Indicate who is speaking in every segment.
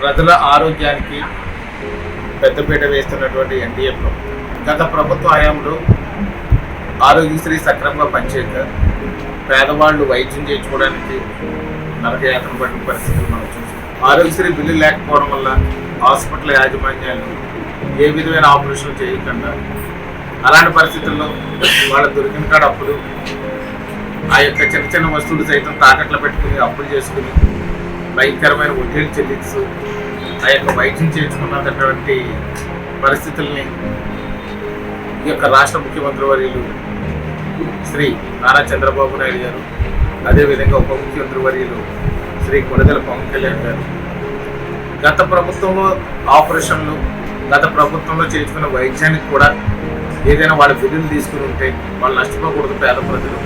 Speaker 1: ప్రజల ఆరోగ్యానికి పెద్దపీట వేస్తున్నటువంటి ఎన్డీఏ ప్రభుత్వం. గత ప్రభుత్వ హయాంలో ఆరోగ్యశ్రీ సక్రమంగా పనిచేయక పేదవాళ్ళు వైద్యం చేయించుకోవడానికి నరకయాత్ర పడిన పరిస్థితులు మనం చూసాం. ఆరోగ్యశ్రీ బిల్లు లేకపోవడం వల్ల హాస్పిటల్ యాజమాన్యాలు ఏ విధమైన ఆపరేషన్ చేయకుండా అలాంటి పరిస్థితుల్లో వాళ్ళ దొరికిన కాడ అప్పులు ఆ యొక్క చిన్న చిన్న వస్తువులు సైతం తాకట్లు పెట్టుకుని అప్పులు చేసుకుని భయంకరమైన వడ్డీలు చెల్లిస్తూ ఆ యొక్క వైద్యం చేయించుకున్నటువంటి పరిస్థితుల్ని ఈ యొక్క రాష్ట్ర ముఖ్యమంత్రి వర్యులు శ్రీ నారా చంద్రబాబు నాయుడు గారు అదేవిధంగా ఉప ముఖ్యమంత్రి వర్యులు శ్రీ కొడదల పవన్ కళ్యాణ్ గారు గత ప్రభుత్వంలో ఆపరేషన్లు గత ప్రభుత్వంలో చేయించుకున్న వైద్యానికి కూడా ఏదైనా వాళ్ళ బిల్లులు తీసుకుని ఉంటే వాళ్ళు నష్టపోకూడదు పేద ప్రజలు.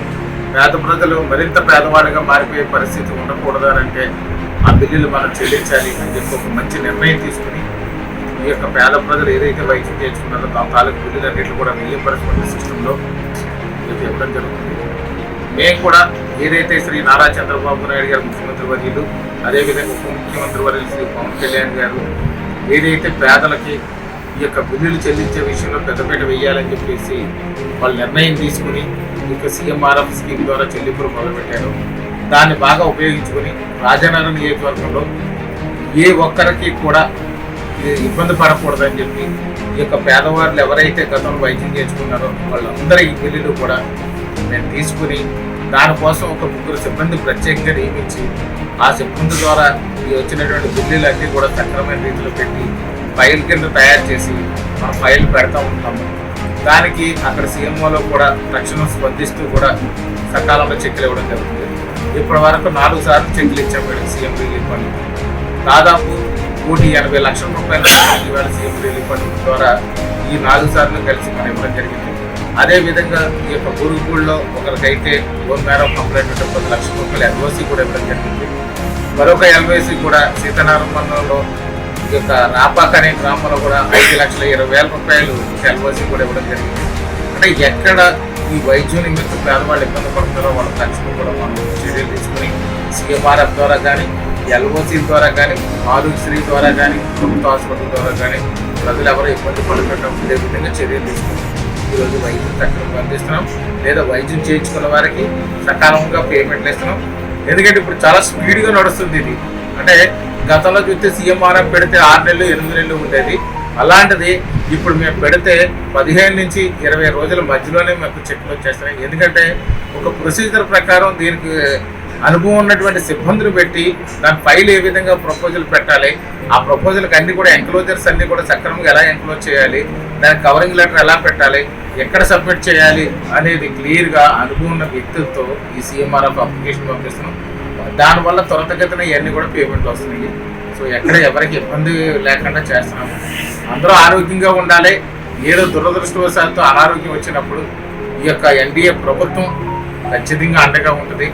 Speaker 1: పేద ప్రజలు మరింత పేదవాడిగా మారిపోయే పరిస్థితి ఉండకూడదు అని అంటే ఆ బిల్లులు మనం చెల్లించాలి అని చెప్పి ఒక మంచి నిర్ణయం తీసుకుని ఈ యొక్క పేద ప్రజలు ఏదైతే వైద్యం చేయించుకున్నారో దాని తాలూకు బిల్లులు అన్నింటినీ కూడా రీఎంబర్స్మెంట్ సిస్టంలో మీకు ఇవ్వడం జరుగుతుంది. మేము కూడా ఏదైతే శ్రీ నారా చంద్రబాబు నాయుడు గారు ముఖ్యమంత్రి వర్యులు అదేవిధంగా ఉప ముఖ్యమంత్రి వర్యులు శ్రీ పవన్ కళ్యాణ్ గారు ఏదైతే పేదలకి ఈ యొక్క బిల్లులు చెల్లించే విషయంలో పెద్దపీట వేయాలని చెప్పేసి వాళ్ళు నిర్ణయం తీసుకుని ఈ యొక్క సీఎంఆర్ఎఫ్ స్కీమ్ ద్వారా చెల్లింపులు మొదలుపెట్టారు. దాన్ని బాగా ఉపయోగించుకొని రాజానగరం నియోజకవర్గంలో ఏ ఒక్కరికి కూడా ఇబ్బంది పడకూడదని చెప్పి ఈ యొక్క పేదవాళ్ళు ఎవరైతే గతంలో వైద్యం చేసుకున్నారో వాళ్ళందరి ఈ బిల్లులు కూడా నేను తీసుకుని దానికోసం ఒక ముగ్గురు సిబ్బంది ప్రత్యేకంగా నియమించి ఆ సిబ్బంది ద్వారా ఈ వచ్చినటువంటి బిల్లులన్నీ కూడా సక్రమైన రీతిలో పెట్టి ఫైల్ కింద తయారు చేసి మన ఫైల్ పెడతా ఉంటాము. దానికి అక్కడ సీఎంఓలో కూడా తక్షణం స్పందిస్తూ కూడా సకాలంలో చెక్కులు ఇవ్వడం జరుగుతుంది. ఇప్పటి వరకు నాలుగు సార్లు చెక్లు ఇచ్చాం మేడం సీఎం రిలీఫ్ ఫండ్ దాదాపు కోటి ఎనభై లక్షల రూపాయల ఇవాళ సీఎం రిలీఫ్ ఫండ్ ద్వారా ఈ నాలుగు సార్లు కలిసి మనం ఇవ్వడం జరిగింది. అదేవిధంగా ఈ యొక్క గురుగుళ్ళలో ఒకరికైతే ఓ మేర కంప్లైంట్ ఉంటే పది లక్షల రూపాయలు ఎల్ఓసి కూడా ఇవ్వడం జరిగింది. మరొక ఎల్ఓసి కూడా సీతారామంలో ఈ యొక్క రాపాక్ అనే గ్రామంలో కూడా ఐదు లక్షల ఇరవై వేల రూపాయలు ఎల్ఓసి కూడా ఇవ్వడం జరిగింది. అంటే ఎక్కడ ఈ వైద్యం నిమిత్తం పేదవాళ్ళు ఇబ్బంది పడుతున్నారో వాళ్ళ తక్షణం కూడా మనం చర్యలు తీసుకుని సీఎంఆర్ఎఫ్ ద్వారా కానీ ఎల్ఓసి ద్వారా కానీ ఆరోగ్యశ్రీ ద్వారా కానీ ప్రభుత్వ ఆసుపత్రి ద్వారా కానీ ప్రజలు ఎవరు ఇబ్బంది పడకుండా ఉండే విధంగా చర్యలు తీసుకుంటాం ఈరోజు వైద్యం తక్షణం అందిస్తున్నాం లేదా వైద్యం చేయించుకున్న వారికి సకాలంగా పేమెంట్లు ఇస్తున్నాం. ఎందుకంటే ఇప్పుడు చాలా స్పీడ్గా నడుస్తుంది ఇది. అంటే గతంలో చూస్తే సీఎంఆర్ఎఫ్ పెడితే ఆరు నెలలు ఎనిమిది నెలలు ఉండేది. అలాంటిది ఇప్పుడు మేము పెడితే పదిహేను నుంచి ఇరవై రోజుల మధ్యలోనే మాకు చెక్లు వచ్చేస్తున్నాయి. ఎందుకంటే ఒక ప్రొసీజర్ ప్రకారం దీనికి అనుభవం ఉన్నటువంటి సిబ్బందులు పెట్టి దాని ఫైల్ ఏ విధంగా ప్రపోజల్ పెట్టాలి ఆ ప్రపోజల్కి అన్ని కూడా ఎంక్లోజర్స్ అన్ని కూడా సక్రమంగా ఎలా ఎంక్లోజ్ చేయాలి దానికి కవరింగ్ లెటర్ ఎలా పెట్టాలి ఎక్కడ సబ్మిట్ చేయాలి అనేది క్లియర్గా అనుభవం ఉన్న వ్యక్తులతో ఈ సీఎంఆర్ఎఫ్ అప్లికేషన్ పంపిస్తున్నాం. దానివల్ల త్వరతగతిన ఇవన్నీ కూడా పేమెంట్లు వస్తున్నాయి. సో ఎక్కడ ఎవరికి ఇబ్బంది లేకుండా చేస్తున్నాము. అందరూ ఆరోగ్యంగా ఉండాలి. ఏదో దురదృష్టవశాత్తు అనారోగ్యం వచ్చినప్పుడు ఈ యొక్క ఎన్డీఏ ప్రభుత్వం ఖచ్చితంగా అండగా ఉంటుంది.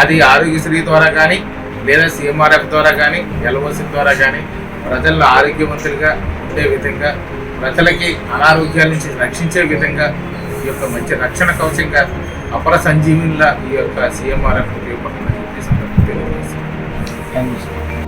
Speaker 1: అది ఆరోగ్యశ్రీ ద్వారా కానీ లేదా సీఎంఆర్ఎఫ్ ద్వారా కానీ ఎల్ఓసి ద్వారా కానీ ప్రజలను ఆరోగ్యవంతులుగా ఉండే విధంగా ప్రజలకి అనారోగ్యాల నుంచి రక్షించే విధంగా ఈ యొక్క మంచి రక్షణ కవచంగా అపర సంజీవునిలా ఈ యొక్క సీఎంఆర్ఎఫ్ ఉపయోగపడుతుందని చెప్పి సందర్భంగా
Speaker 2: థ్యాంక్ యూ సార్.